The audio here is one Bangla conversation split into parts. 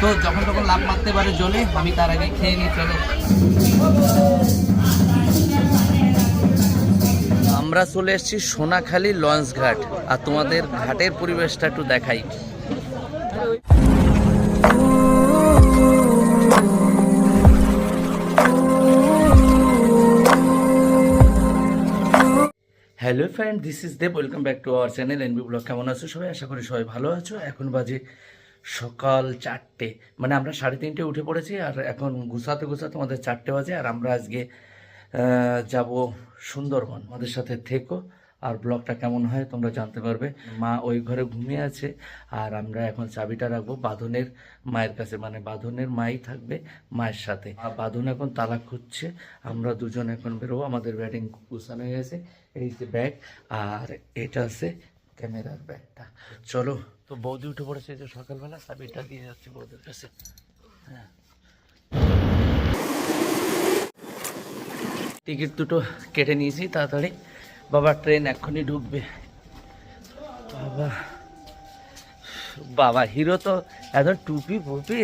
তো যখন তখন লাভ মারতে পারে জলে, আমি তার আগে খেয়ে নিই, চলো। আমরা চলে এসেছি সোনাখালী লঞ্চ ঘাট, আর তোমাদের ঘাটের পরিবেশটা একটু দেখাই। Hello friend this is Dev welcome back to our channel NB blog কেমন আছো সবাই? আশা করি সবাই ভালো আছো। এখন বাজে সকাল চারটে মানে আমরা সাড়ে তিনটে উঠে পড়েছি আর এখন গুছাতে গুছাতে আমাদের চারটে বাজে আর আমরা আজকে যাব সুন্দরবন। আমাদের সাথে থেকো আর ব্লগটা কেমন হয় তোমরা জানতে পারবে। মা ওই ঘরে ঘুমিয়ে আছে আর আমরা এখন চাবিটা রাখব বাঁধনের মায়ের কাছে মানে বাঁধনের মাই থাকবে মায়ের সাথে। আর বাঁধন এখন তালা খুঁজছে, আমরা দুজন এখন বেরোবো। আমাদের ব্যাটিং গুছানো হয়ে গেছে, এই যে ব্যাগ আর এটা আছে ক্যামেরার ব্যাগটা। চলো তো বৌদি উঠে পড়েছে যে সকালবেলা চাবিটা দিয়ে যাচ্ছি বৌদির কাছে। হ্যাঁ। টিকিট দুটো কেটে নিয়েছি তাড়াতাড়ি। বাবা ট্রেন এক্ষুনি ঢুকবে। বাবা বাবা হিরো তো এত টুপি ফুপি!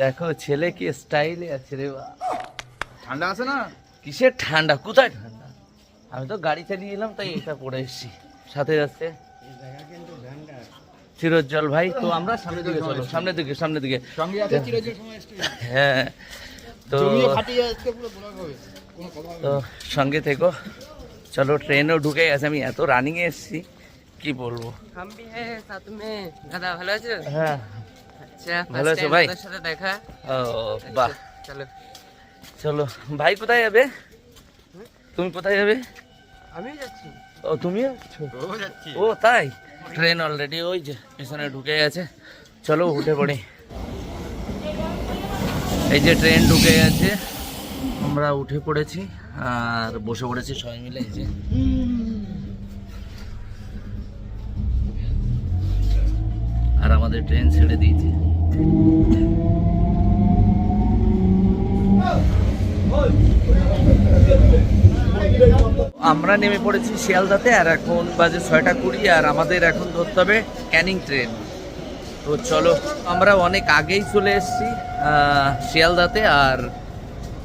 দেখো ছেলে কি স্টাইলে আছে রে ঠান্ডা আছে না? কিসের ঠান্ডা? কোথায় ঠান্ডা? আমি তো গাড়ি চালিয়ে এলাম তাই এটা পড়ে এসেছি। সাথে যাচ্ছে। চিরজ্জ্বল ভাই। তো আমরা সামনের দিকে চলো। সামনের দিকে সামনের দিকে। হ্যাঁ তো সঙ্গে থেকো। চলো ট্রেনও ঢুকে গেছে। আমি এত রানিংয়ে এসেছি কি বলব? হ্যাঁ, দাদা ভালো আছো? হ্যাঁ। আচ্ছা ভালো আছো ভাই? দেখা। ও চলো। চলো। ভাই কোথায় যাবে? তুমি কোথায় যাবে? আমি যাচ্ছি। ও তুমি আছো? ও যাচ্ছি। ও তাই? ট্রেন অলরেডি ওই যে পেছনে ঢুকে গেছে। চলো উঠে পড়ি। এই যে ট্রেন ঢুকে গেছে আমরা উঠে পড়েছি আর বসে পড়েছি সবাই মিলে এই যে। আর আমাদের ট্রেন ছেড়ে দিয়েছে। আমরা নেমে পড়েছি শিয়ালদাতে, আর এখন বাজে ছয়টা কুড়ি, আর আমাদের এখন ধরতে হবে ক্যানিং ট্রেন। তো চলো, আমরা অনেক আগেই চলে এসেছি শিয়ালদাতে, আর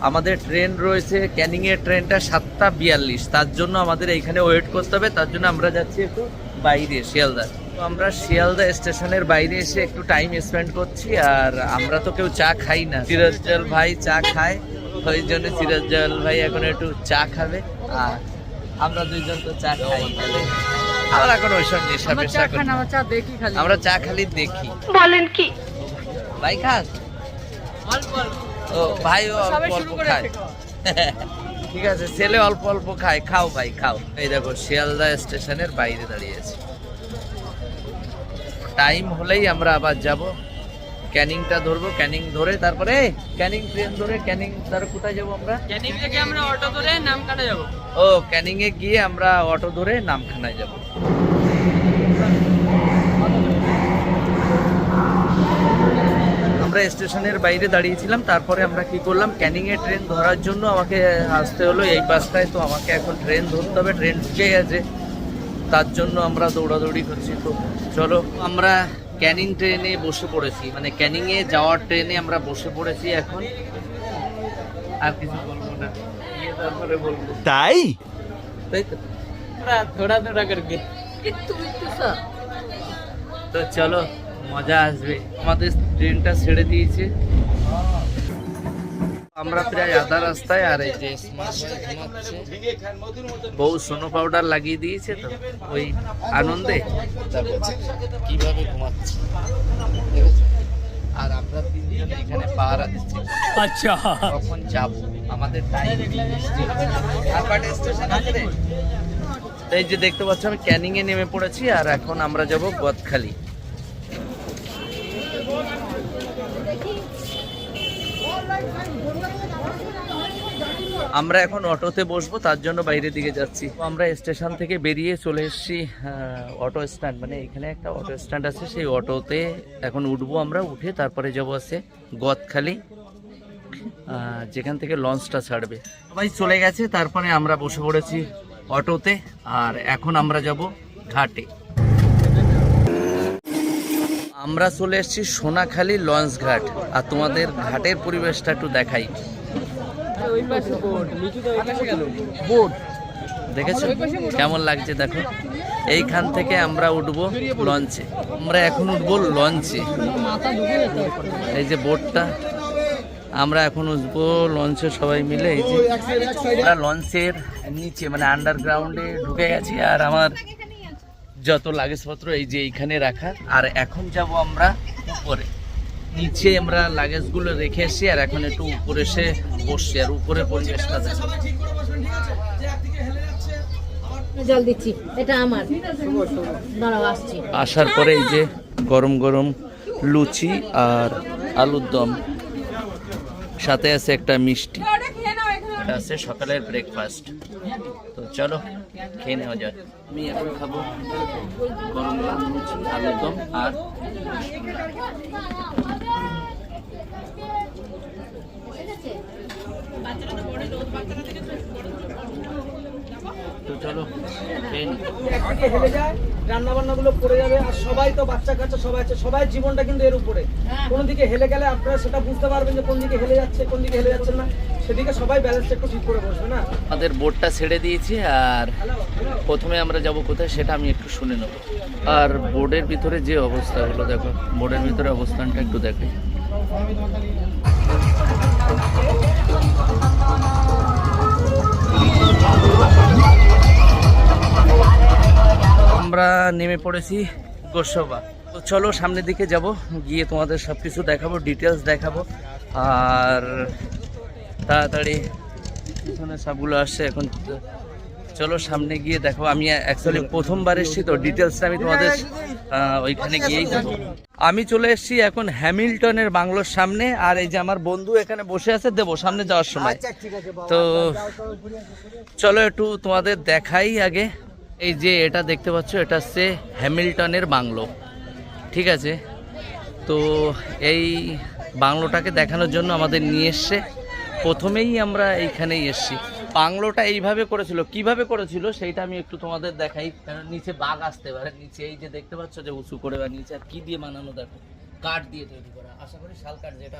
আমাদের ট্রেন রয়েছে, ক্যানিংয়ের ট্রেনটা সাতটা বিয়াল্লিশ। তার জন্য আমাদের এইখানে ওয়েট করতে হবে, তার জন্য আমরা যাচ্ছি একটু বাইরে, শিয়ালদা। তো আমরা শিয়ালদা স্টেশনের বাইরে এসে একটু টাইম স্পেন্ড করছি, আর আমরা তো কেউ চা খাই না। সিরাজ্জল ভাই চা খায় ওই জন্য সিরাজ্জল ভাই এখন একটু চা খাবে। আর আমরা দুইজন তো চা খাই। আমরা কোনো ওইসব নেশা পেশা করি। না। চা দেখি খালি। আমরা চা খালি দেখি। বলেন কি? ভাই খাস অল্প অল্প। ও ভাই ও অল্প অল্প খায়। ঠিক আছে ছেলে অল্প অল্প খায়। খাও ভাই খাও। এই দেখো শিয়ালদা স্টেশনের বাইরে দাঁড়িয়ে আছে। টাইম হলেই আমরা আবার যাব। ক্যানিংটা ধরবো ক্যানিং ধরে তারপরে ক্যানিং ট্রেন ধরে ক্যানিং তার কোথায় যাব আমরা? ক্যানিং থেকে আমরা অটো ধরে নাম কাটা যাব। ও ক্যানিং এ গিয়ে আমরা অটো ধরে নামখানায় যাব। আমরা স্টেশনের বাইরে দাঁড়িয়েছিলাম তারপরে আমরা কি করলাম ক্যানিং এ ট্রেন ধরার জন্য আমাকে আসতে হলো এই পাশটায় তো আমাকে এখন ট্রেন ধরতে হবে ট্রেন ঢুকে গেছে। তার জন্য আমরা দৌড়াদৌড়ি করছি তো চলো আমরা ক্যানিং ট্রেনে বসে পড়েছি। মানে ক্যানিংয়ে যাওয়ার ট্রেনে আমরা বসে পড়েছি এখন। আর কিছু বলব না। তারপরে বলব। তাই? তাই তো। থোড়া তো চলো মজা আসবে। আমাদের ট্রেনটা ছেড়ে দিয়েছে। আমরা প্রায় আধা রাস্তায় আর এই যে বউ সোনো পাউডার লাগিয়ে দিয়েছে তো ওই আনন্দে। কীভাবে ঘুমাচ্ছে? আর আমরা তিনজন এখানে পাহারা দিচ্ছি আচ্ছা। কখন যাব? আমাদের টাইম স্টেশন আছে? এই যে দেখতে পাচ্ছ আমি ক্যানিং এ নেমে পড়েছি আর এখন আমরা যাব গদখালি আমরা এখন অটোতে বসবো, তার জন্য বাইরের দিকে যাচ্ছি। আমরা স্টেশন থেকে বেরিয়ে চলে এসেছি অটো স্ট্যান্ড। মানে এখানে একটা অটো স্ট্যান্ড আছে, সেই অটোতে এখন উঠবো আমরা, উঠে তারপরে যাব আছে গদখালি যেখান থেকে লঞ্চটা ছাড়বে। সবাই চলে গেছে, তারপরে আমরা বসে পড়েছি অটোতে, আর এখন আমরা যাব ঘাটে। আমরা চলে এসেছি সোনাখালী লঞ্চ ঘাট। আর তোমাদের ঘাটের পরিবেশটা একটু দেখাই। বোট। দেখেছ? কেমন লাগছে দেখো? এইখান থেকে আমরা উঠবো লঞ্চে। আমরা এখন উঠবো লঞ্চে। এই যে বোটটা। আমরা এখন উঠবো লঞ্চে সবাই মিলে। এই যে আমরা লঞ্চের নিচে মানে আন্ডারগ্রাউন্ডে ঢুকে গেছি। আর আমার যত লাগেজপত্র এই যে এইখানে রাখা আর এখন যাব আমরা উপরে। নিচে আমরা লাগেজগুলো রেখে এসেছি আর এখন একটু উপরে এসে বসছি আর উপরে পরিবেশটা দেখো। জল দিচ্ছি এটা আমার। আসছি। আসার পরে এই যে গরম গরম লুচি আর আলুর দম। সাথে আছে একটা মিষ্টি। আছে সকালের ব্রেকফাস্ট তো চলো খেয়ে নেওয়া যায়। আমি এখন খাব গরম আলুর দম আর তো চলো খেয়ে হেলে যায় রান্না বান্না গুলো পড়ে যাবে আর সবাই তো বাচ্চা কাচ্চা সবাই আছে সবাই জীবনটা কিন্তু এর উপরে। কোন দিকে হেলে গেলে আপনারা সেটা বুঝতে পারবেন যে কোন দিকে হেলে যাচ্ছে কোন দিকে হেলে যাচ্ছে না। সেদিকে সবাই একটু ঠিক করে বসবে না? আমাদের বোর্ডটা ছেড়ে দিয়েছি আর প্রথমে আমরা যাব কোথায় সেটা আমি একটু শুনে নেব। আর বোর্ডের ভিতরে যে অবস্থা হলো দেখো বোর্ডের ভিতরে অবস্থানটা একটু দেখো। আমরা নেমে পড়েছি গোসবা। তো চলো সামনের দিকে যাব গিয়ে তোমাদের সব কিছু দেখাবো ডিটেলস দেখাবো। আর তাড়াতাড়ি পিছনে সবগুলো আসছে এখন চলো সামনে গিয়ে দেখো আমি অ্যাকচুয়ালি প্রথমবার এসেছি তো ডিটেলসটা আমি তোমাদের ওইখানে গিয়েই দেবো আমি চলে এসেছি এখন হ্যামিল্টনের বাংলোর সামনে আর এই যে আমার বন্ধু এখানে বসে আছে দেবো সামনে যাওয়ার সময়। তো চলো একটু তোমাদের দেখাই আগে। এই যে এটা দেখতে পাচ্ছ, এটা হচ্ছে হ্যামিল্টনের বাংলো। ঠিক আছে? তো এই বাংলোটাকে দেখানোর জন্য আমাদের নিয়ে এসছে। প্রথমেই আমরা এইখানেই এসছি। বাংলোটা এইভাবে করেছিল। কীভাবে করেছিল সেইটা আমি একটু তোমাদের দেখাই। কারণ নিচে বাঘ আসতে পারে, নিচে এই যে দেখতে পাচ্ছ যে উঁচু করে বানিয়েছে আর কি দিয়ে বানানো, দেখো। কাঠ দিয়ে তৈরি করা। আশা করি শাল কাঠ যেটা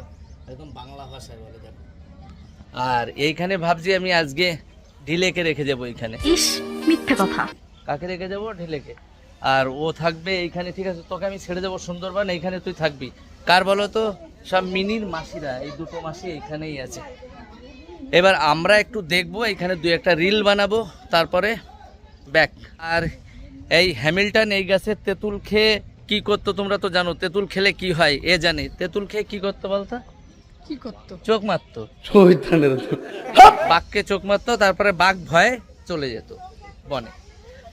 একদম বাংলা ভাষায় বলে, দেখো। আর এইখানে ভাবছি আমি আজকে ঢিলেকে রেখে যাব এইখানে। ইস, মিথ্যে কথা। কাকে রেখে যাব? ঢিলেকে। আর ও থাকবে এইখানে ঠিক আছে তোকে আমি ছেড়ে দেবো সুন্দরবন এইখানে তুই থাকবি। কার বলো তো? সব মিনির মাসিরা এই দুটো মাসি এইখানেই আছে। এবার আমরা একটু দেখব এখানে দুই একটা রিল বানাবো তারপরে ব্যাক। আর এই হ্যামিল্টন এই গাছের তেঁতুল খেয়ে কি করতো তোমরা তো জানো তেঁতুল খেলে কি হয় এ জানে। তেঁতুল খেয়ে কি করতো বলতো? কি করতো? চোখ মারতো। বাঘকে চোখ মারতো তারপরে বাঘ ভয়ে চলে যেত বনে।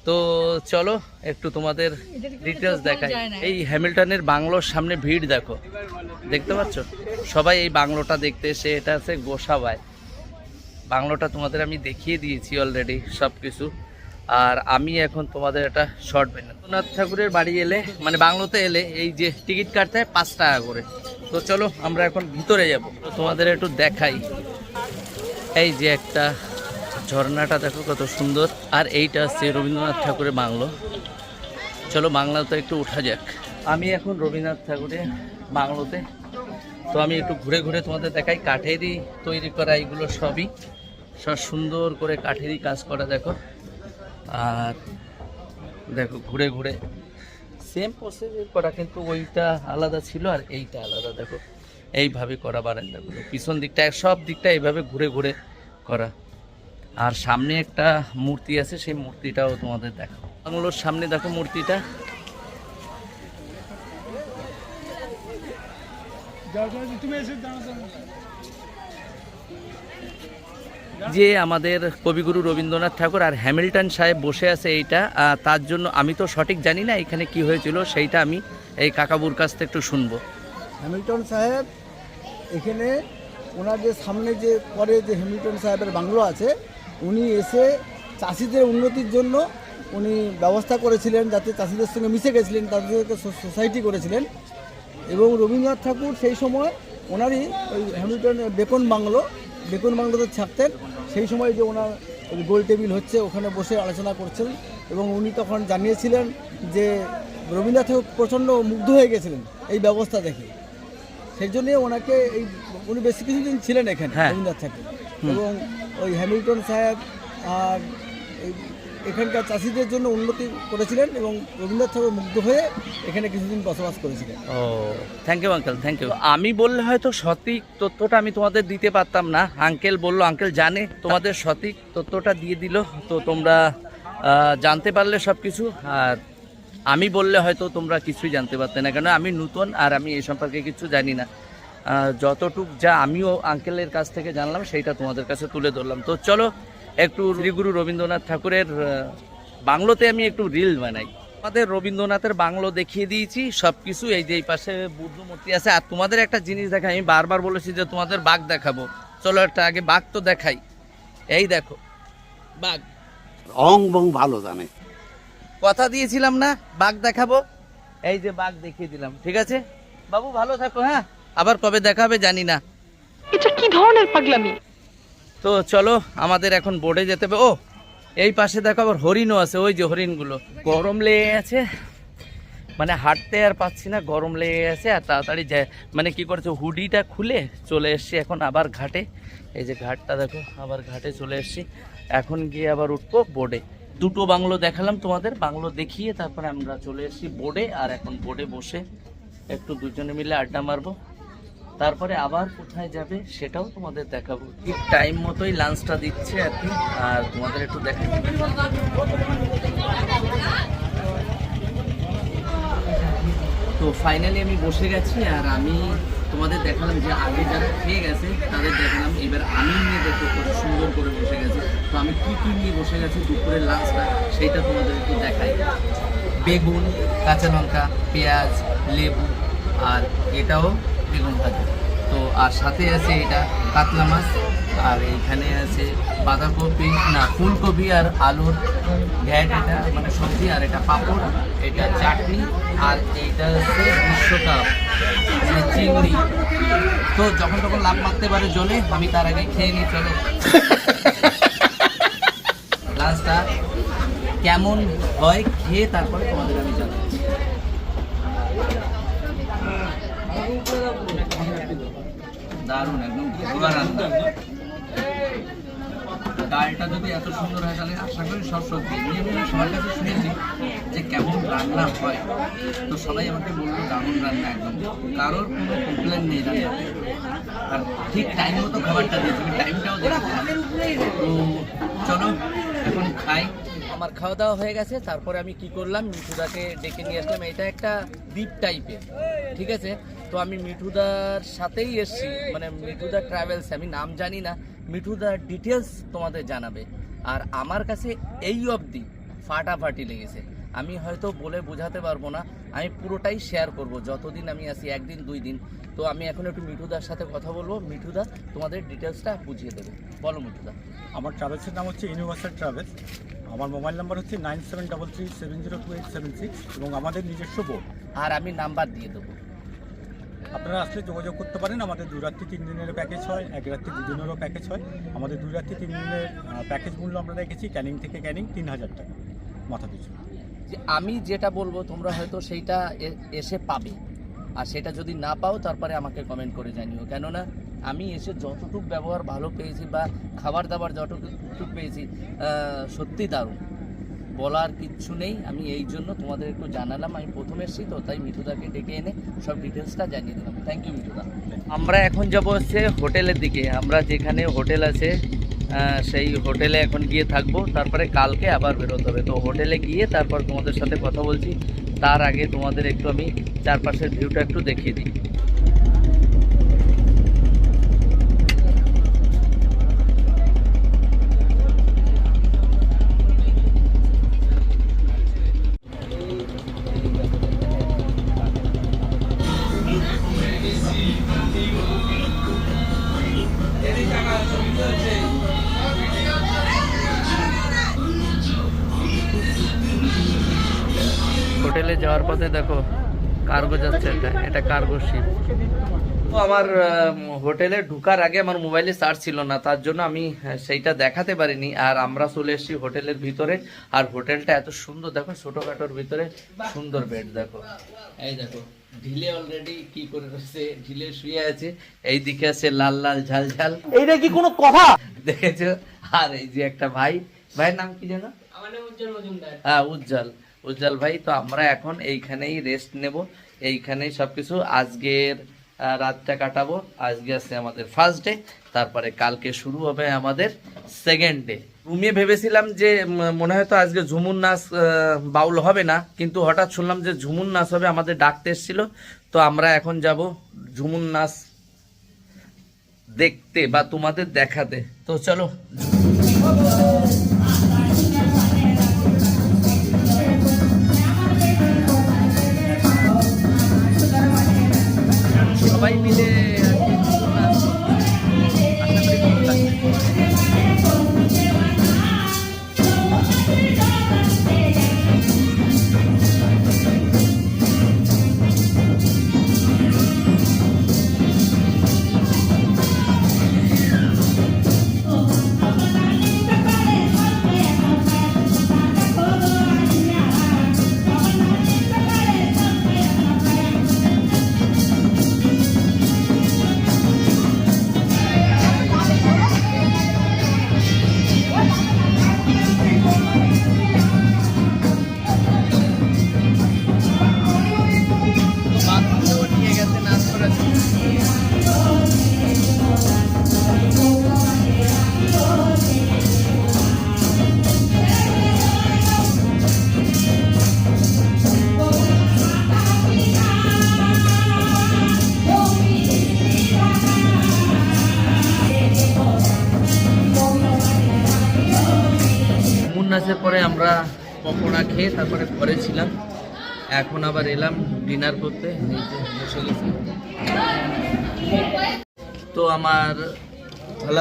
তো চলো একটু তোমাদের ডিটেলস দেখাই। এই হ্যামিল্টনের বাংলোর সামনে ভিড় দেখো দেখতে পাচ্ছ? সবাই এই বাংলোটা দেখতে এসে এটা আছে গোসাবায় বাংলোটা তোমাদের আমি দেখিয়ে দিয়েছি অলরেডি সব কিছু আর আমি এখন তোমাদের এটা শর্ট বানাবো রবীন্দ্রনাথ ঠাকুরের বাড়ি এলে মানে বাংলোতে এলে এই যে টিকিট কাটতে হয় পাঁচ টাকা করে। তো চলো আমরা এখন ভিতরে যাব। তোমাদের একটু দেখাই। এই যে একটা ঝর্ণাটা দেখো কত সুন্দর। আর এইটা হচ্ছে রবীন্দ্রনাথ ঠাকুরের বাংলো। চলো বাংলাতে একটু উঠা যাক। আমি এখন রবীন্দ্রনাথ ঠাকুরের বাংলোতে। তো আমি একটু ঘুরে ঘুরে তোমাদের দেখাই। কাঠেরই তৈরি করা এইগুলো সবই। সব সুন্দর করে কাঠেরই কাজ করা, দেখো। আর দেখো, ঘুরে ঘুরে। সেম প্রসেস করা, কিন্তু ওইটা আলাদা ছিল আর এইটা আলাদা, দেখো। এইভাবে করা বারান্দাগুলো। পিছন দিকটা, সব দিকটা এইভাবে ঘুরে ঘুরে করা। আর সামনে একটা মূর্তি আছে সেই মূর্তিটাও তোমাদের দেখো বাংলোর সামনে দেখো মূর্তিটা। যে আমাদের কবিগুরু রবীন্দ্রনাথ ঠাকুর আর হ্যামিল্টন সাহেব বসে আছে এইটা তার জন্য আমি তো সঠিক জানি না এখানে কি হয়েছিল সেইটা আমি এই কাকাবুর কাছ থেকে একটু শুনব। হ্যামিল্টন সাহেব এখানে ওনার যে সামনে যে পরে যে হ্যামিল্টন সাহেবের বাংলো আছে উনি এসে চাষিদের উন্নতির জন্য উনি ব্যবস্থা করেছিলেন যাতে চাষিদের সঙ্গে মিশে গেছিলেন তাদেরকে সোসাইটি করেছিলেন। এবং রবীন্দ্রনাথ ঠাকুর সেই সময় ওনারই ওই হ্যামিল্টন বেকন বাংলো বেকন বাংলোতে থাকতেন সেই সময় যে ওনার ওই গোল টেবিল হচ্ছে ওখানে বসে আলোচনা করছেন এবং উনি তখন জানিয়েছিলেন যে রবীন্দ্রনাথ ঠাকুর প্রচণ্ড মুগ্ধ হয়ে গেছিলেন এই ব্যবস্থা দেখে। সেই জন্যে ওনাকে এই উনি বেশি কিছুদিন ছিলেন এখানে হ্যাঁ। রবীন্দ্রনাথ ঠাকুর। এবং ওই হ্যামিল্টন সাহেব আর এখানকার চাষিদের জন্য উন্নতি করেছিলেন এবং রবীন্দ্রনাথ ঠাকুর মুগ্ধ হয়ে এখানে কিছুদিন বসবাস করেছিলেন। ও thank you uncle thank you আমি বললে হয়তো সঠিক তথ্যটা আমি তোমাদের দিতে পারতাম না। আঙ্কেল বলল আঙ্কেল জানে, তোমাদের সঠিক তথ্যটা দিয়ে দিল। তো তোমরা জানতে পারলে সব কিছু আর আমি বললে হয়তো তোমরা কিছুই জানতে পারতে না কেন আমি নূতন আর আমি এই সম্পর্কে কিছু জানি না। যতটুক যা আমিও আঙ্কেলের কাছ থেকে জানলাম সেইটা তোমাদের কাছে তুলে ধরলাম। তো চলো একটু শ্রীগুরু রবীন্দ্রনাথ ঠাকুরের বাংলোতে আমি একটু রিল বানাই। আমাদের রবীন্দ্রনাথের বাংলো দেখিয়ে দিয়েছি সব কিছু এই যে এই পাশে বুদ্ধ মূর্তি আছে। আর তোমাদের একটা জিনিস দেখাই আমি বারবার বলেছি যে তোমাদের বাঘ দেখাবো। চলো একটা আগে বাঘ তো দেখাই। এই দেখো বাঘ। অং বং ভালো জানে। কথা দিয়েছিলাম না বাঘ দেখাবো। এই যে বাঘ দেখিয়ে দিলাম ঠিক আছে? বাবু ভালো থাকো হ্যাঁ? আবার কবে দেখা হবে জানি না। এটা কি ধরনের পাগলামি? তো চলো আমাদের এখন বোর্ডে যেতে হবে। ও এই পাশে দেখো আবার হরিণও আছে ওই যে হরিণগুলো। গরম লেগে আছে মানে হাঁটতে আর পাচ্ছি না গরম লেগে গেছে আর তাড়াতাড়ি যায়। মানে কি করেছে হুডিটা খুলে চলে এসছি এখন আবার ঘাটে। এই যে ঘাটটা দেখো আবার ঘাটে চলে এসছি। এখন গিয়ে আবার উঠবো বোর্ডে দুটো বাংলো দেখালাম তোমাদের বাংলো দেখিয়ে তারপরে আমরা চলে এসেছি বোর্ডে আর এখন বোর্ডে বসে একটু দুজনে মিলে আড্ডা মারবো। তারপরে আবার কোথায় যাবে সেটাও তোমাদের দেখাবো। ঠিক টাইম মতোই লাঞ্চটা দিচ্ছে আর কি আর তোমাদের একটু দেখাই তো ফাইনালি আমি বসে গেছি, আর আমি তোমাদের দেখালাম যে আগে যারা খেয়ে গেছে, তাদের দেখালাম। এবার আমি নিয়ে দেখো কত সুন্দর করে বসে গেছে। তো আমি কী কী নিয়ে বসে গেছি দুপুরের লাঞ্চটা সেইটা তোমাদের একটু দেখাই। বেগুন, কাঁচা লঙ্কা, পেঁয়াজ, লেবু, আর এটাও বেগুন ভাজা তো আর সাথে আছে এটা কাতলা মাছ আর এইখানে আছে বাঁধাকপি না ফুলকপি আর আলুর ঘ্যাট এটা মানে সবজি আর এটা পাঁপড় এটা চাটনি আর এইটা হচ্ছে বিশ্বকাপ মানে চিংড়ি। তো যখন তখন লাভ মারতে পারে জলে আমি তার আগে খেয়ে নিই চলো। লাঞ্চটা কেমন হয় খেয়ে তারপরে তোমাদের আমি জানাচ্ছি দারুণ, একদম ঘোরা রান্না। ডালটা যদি এত সুন্দর হয়, তাহলে আশা করি সব সত্যি নিয়ে আমি সবার কাছে শুনেছি যে কেমন রান্না হয়। তো সবাই আমাকে বলল দারুণ রান্না একদম। কারোর কোনো কমপ্লেন নেই রান্নাতে আর ঠিক টাইম মতো খাবারটা দিয়েছি টাইমটাও দেখেছিলাম তো চলো, এখন খাই। আমার খাওয়া দাওয়া হয়ে গেছে, তারপরে আমি কি করলাম, মিঠুদাকে ডেকে নিয়ে আসলাম। এটা একটা দ্বীপ টাইপের, ঠিক আছে? তো আমি মিঠুদার সাথেই এসছি মানে মিঠুদা ট্রাভেলস আমি নাম জানি না, মিঠুদার ডিটেলস তোমাদের জানাবে। আর আমার কাছে এই অবধি ফাটাফাটি লেগেছে। আমি হয়তো বলে বোঝাতে পারব না আমি পুরোটাই শেয়ার করব যতদিন আমি আসি একদিন দুই দিন। তো আমি এখন একটু মিঠুদার সাথে কথা বলব। মিঠুদা তোমাদের ডিটেলসটা বুঝিয়ে দেবে। বলো মিঠুদা। আমার ট্রাভেলসের নাম হচ্ছে ইউনিভার্সাল ট্রাভেলস আমার মোবাইল নাম্বার হচ্ছে nine seven double three seven zero two eight seven six এবং আমাদের নিজস্ব বোর্ড আর আমি নাম্বার দিয়ে দেবো। আপনারা আসলে যোগাযোগ করতে পারেন। আমাদের দু রাত্রি তিন দিনের প্যাকেজ হয় এক রাত্রি দু দিনেরও প্যাকেজ হয়। আমাদের দু রাত্রি তিন দিনের প্যাকেজ মূল্য আমরা রেখেছি ক্যানিং থেকে ক্যানিং তিন হাজার টাকা। মাথা পিছু। যে আমি যেটা বলব, তোমরা হয়তো সেইটা এসে পাবে। আর সেটা যদি না পাও, তারপরে আমাকে কমেন্ট করে জানিও। কেননা, আমি এসে যতটুকু ব্যবহার ভালো পেয়েছি বা খাবার দাবার যতটুকু পেয়েছি সত্যি দারুণ। বলার কিচ্ছু নেই। আমি এই জন্য তোমাদের একটু জানালাম। আমি প্রথমে এসেছি তো, তাই মিঠুদাকে ডেকে এনে সব ডিটেলসটা জানিয়ে দিলাম। থ্যাংক ইউ মিঠুদা। আমরা এখন যাব হচ্ছে হোটেলের দিকে। আমরা যেখানে হোটেল আছে সেই হোটেলে এখন গিয়ে থাকব। তারপরে কালকে আবার বেরোতে হবে। তো হোটেলে গিয়ে তারপর তোমাদের সাথে কথা বলছি। তার আগে তোমাদের একটু আমি চারপাশের ভিউটা একটু দেখিয়ে দিই। যাচ্ছে এটা এটা কার্গো শিপ তো আমার হোটেলে ঢুকার আগে আমার মোবাইলে চার্জ ছিল না তার জন্য আমি সেইটা দেখাতে পারিনি। আর আমরা চলে এসেছি হোটেলের ভিতরে। আর হোটেলটা এত সুন্দর দেখো ছোটখাটোর ভিতরে সুন্দর বেড দেখো। এই দেখো ঢিলে অলরেডি কি করে রয়েছে ঢিলে শুয়ে আছে এই দিকে আছে লাল লাল ঝাল ঝাল। এইটা কি কোনো কথা? দেখেছ? আর এই যে একটা ভাই ভাইয়ের নাম কি যেন? আমার নাম উজ্জ্বল মজুমদার। হ্যাঁ উজ্জ্বল। উজ্জ্বল ভাই তো আমরা এখন এইখানেই রেস্ট নেব। এইখানেই সবকিছু। আজকের রাতটা কাটাবো। আজকে আছে আমাদের ফার্স্ট ডে তারপরে কালকে শুরু হবে আমাদের সেকেন্ড ডে রুমে ভেবেছিলাম যে মনে হয় তো আজকে ঝুমুর নাচ বাউল হবে না, কিন্তু হঠাৎ শুনলাম যে ঝুমুর নাচ হবে, আমাদের ডাকতে এসেছিল। তো আমরা এখন যাব ঝুমুর নাচ দেখতে বা তোমাদের দেখাতে। তো চলো। খেয়ে তারপরে ঘরে ছিলাম। এখন আবার এলাম ডিনার করতে বসে গেছি। তো আমার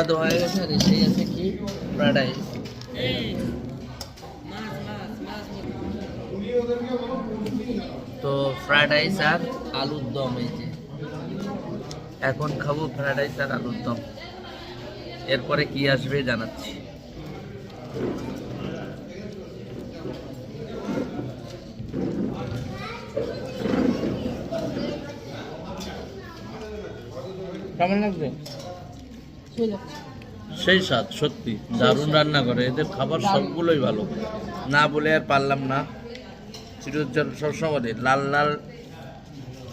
তো হয়ে গেছে, আর এসেই আছে কি? ফ্রাইড রাইস তো ফ্রাইড রাইস আর আলুর দম, এই যে। এখন খাব ফ্রাইড রাইস আর আলুর দম। এরপরে কি আসবে জানাচ্ছি। কেমন সেই স্বাদ সত্যি। দারুণ রান্না করে। এদের খাবার সবগুলোই ভালো। না বলে আর পারলাম না। চিরোজ্জ্বল সবসময় লাল লাল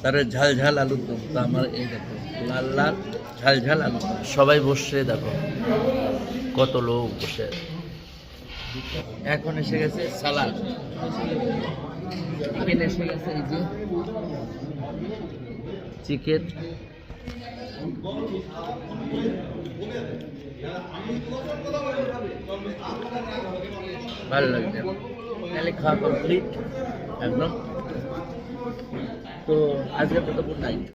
তার ঝাল ঝাল আলুর দম। তা আমার এই দেখো লাল লাল ঝাল ঝাল আলু সবাই বসছে দেখো। কত লোক বসে এখন এসে গেছে সালাদ। এসে গেছে এই যে চিকেন। ভালো লাগছে। তাহলে খাওয়া কমপ্লিট একদম। তো আজকে তো নাই